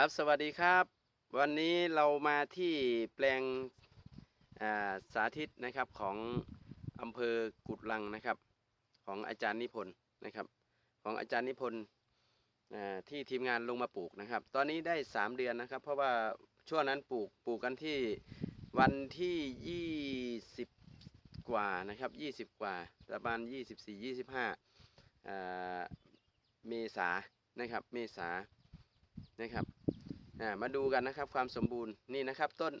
ครับสวัสดีครับ วันนี้เรามาที่แปลงสาธิตนะครับของอำเภอกุดลังนะครับ ของอาจารย์นิพนธ์นะครับ ของอาจารย์นิพนธ์ที่ทีมงานลงมาปลูกนะครับ ตอนนี้ได้ 3 เดือนนะครับ เพราะว่าช่วงนั้นปลูกปลูกกันที่วันที่ 20 กว่านะครับ 20 กว่าประมาณ 24 25อ่าเมษานะครับเมษานะครับ มาดูกันนะครับความสมบูรณ์นี่นะครับต้น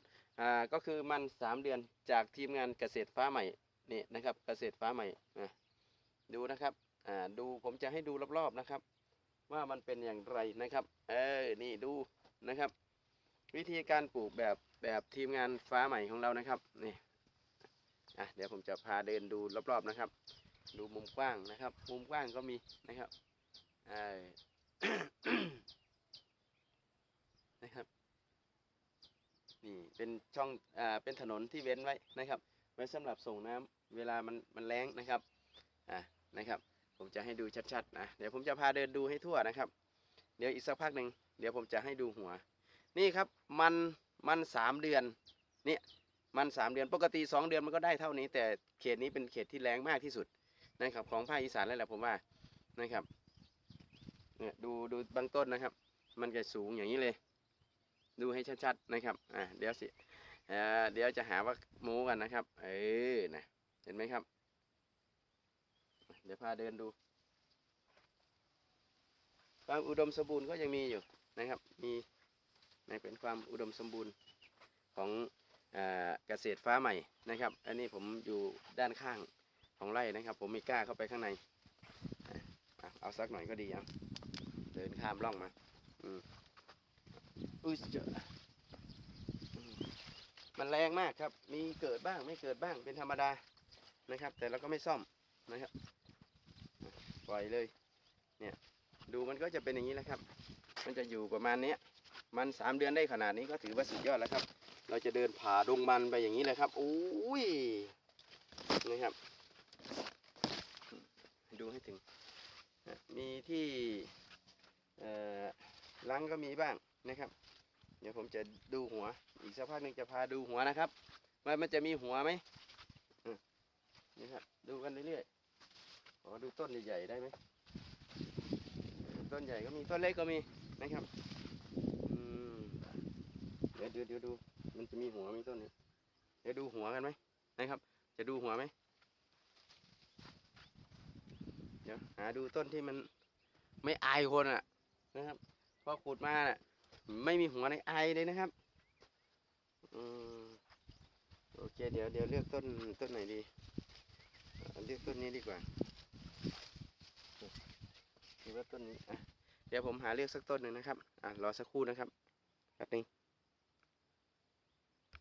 ก็คือมันสามเดือนจากทีมงานเกษตรฟ้าใหม่นี่นะครับเกษตรฟ้าใหม่ดูนะครับดูผมจะให้ดูรอบๆนะครับ ว่ามันเป็นอย่างไรนะครับเออนี่ดูนะครับ วิธีการปลูกแบบแบบทีมงานฟ้าใหม่ของเรานะครับนี่อะเดี๋ยวผมจะพาเดินดูรอบๆนะครับ ดูมุมกว้างนะครับ มุมกว้างก็มีนะครับเออ นะครับ นี่เป็นช่องอ่าเป็นถนนที่เว้นไว้นะครับ ไว้สำหรับส่งน้ำเวลามันมันแรงนะครับอ่านะครับผมจะให้ดูชัดๆนะเดี๋ยวผมจะพาเดินดูให้ทั่วนะครับ เดี๋ยวอีกสักพักหนึ่งเดี๋ยวผมจะให้ดูหัว นี่ครับมันมันสามเดือนเนี่ยมันสามเดือนปกติสองเดือนมันก็ได้เท่านี้ แต่เขตนี้เป็นเขตที่แรงมากที่สุดนะครับของภาคอีสานแล้วแหละผมว่านะครับเนี่ยดูดูบางต้นนะครับ มันจะสูงอย่างนี้เลย ดูให้ชัดๆนะครับอ่าเดี๋ยวสิเอ่อเดี๋ยวจะหาว่าโม้กันนะครับ เออนะเห็นไหมครับ เดี๋ยวพาเดินดูความอุดมสมบูรณ์ก็ยังมีอยู่นะครับ มีในเป็นความอุดมสมบูรณ์ของเอ่อเกษตรฟ้าใหม่นะครับ อันนี้ผมอยู่ด้านข้างของไร่นะครับ ผมม่กล้าเข้าไปข้างในเอาเอาสักหน่อยก็ดีอะเดินข้ามร่องมา อืม อุ้ยเจอมันแรงมากครับ มีเกิดบ้างไม่เกิดบ้างเป็นธรรมดานะครับ แต่เราก็ไม่ซ่อมนะครับ ปล่อยเลย เนี่ย ดูมันก็จะเป็นอย่างนี้แหละครับ มันจะอยู่ประมาณเนี้ยมันสามเดือนได้ขนาดนี้ก็ถือว่าสุดยอดแล้วครับ เราจะเดินผ่าดงมันไปอย่างนี้เลยครับโอ้ยนะครับ ดูให้ถึง มีที่เอ่อลังก็มีบ้าง นะครับ เดี๋ยวผมจะดูหัว อีกสักพักหนึ่งจะพาดูหัวนะครับว่ามันจะมีหัวไหมนี่ครับ ดูกันเรื่อยๆขอดูต้นใหญ่ๆได้ไหมต้นใหญ่ก็มีต้นเล็กก็มีนะครับเดี๋ยวเดี๋ยวเดี๋ยวดู มันจะมีหัวไหมต้นนี้เดี๋ยวดูหัวกันไหมนะครับ จะดูหัวไหมเดี๋ยวหาดูต้นที่มันไม่อายคนอะ นะครับพอขุดมาน่ะ ไม่มีหัวในไอเลยนะครับอืมโอเค เดี๋ยวเดี๋ยวเลือกต้นต้นไหนดีเลือกต้นนี้ดีกว่าคิดว่าต้นนี้อะเดี๋ยวผมหาเลือกสักต้นหนึ่งนะครับอะรอสักครู่นะครับแป๊บนึง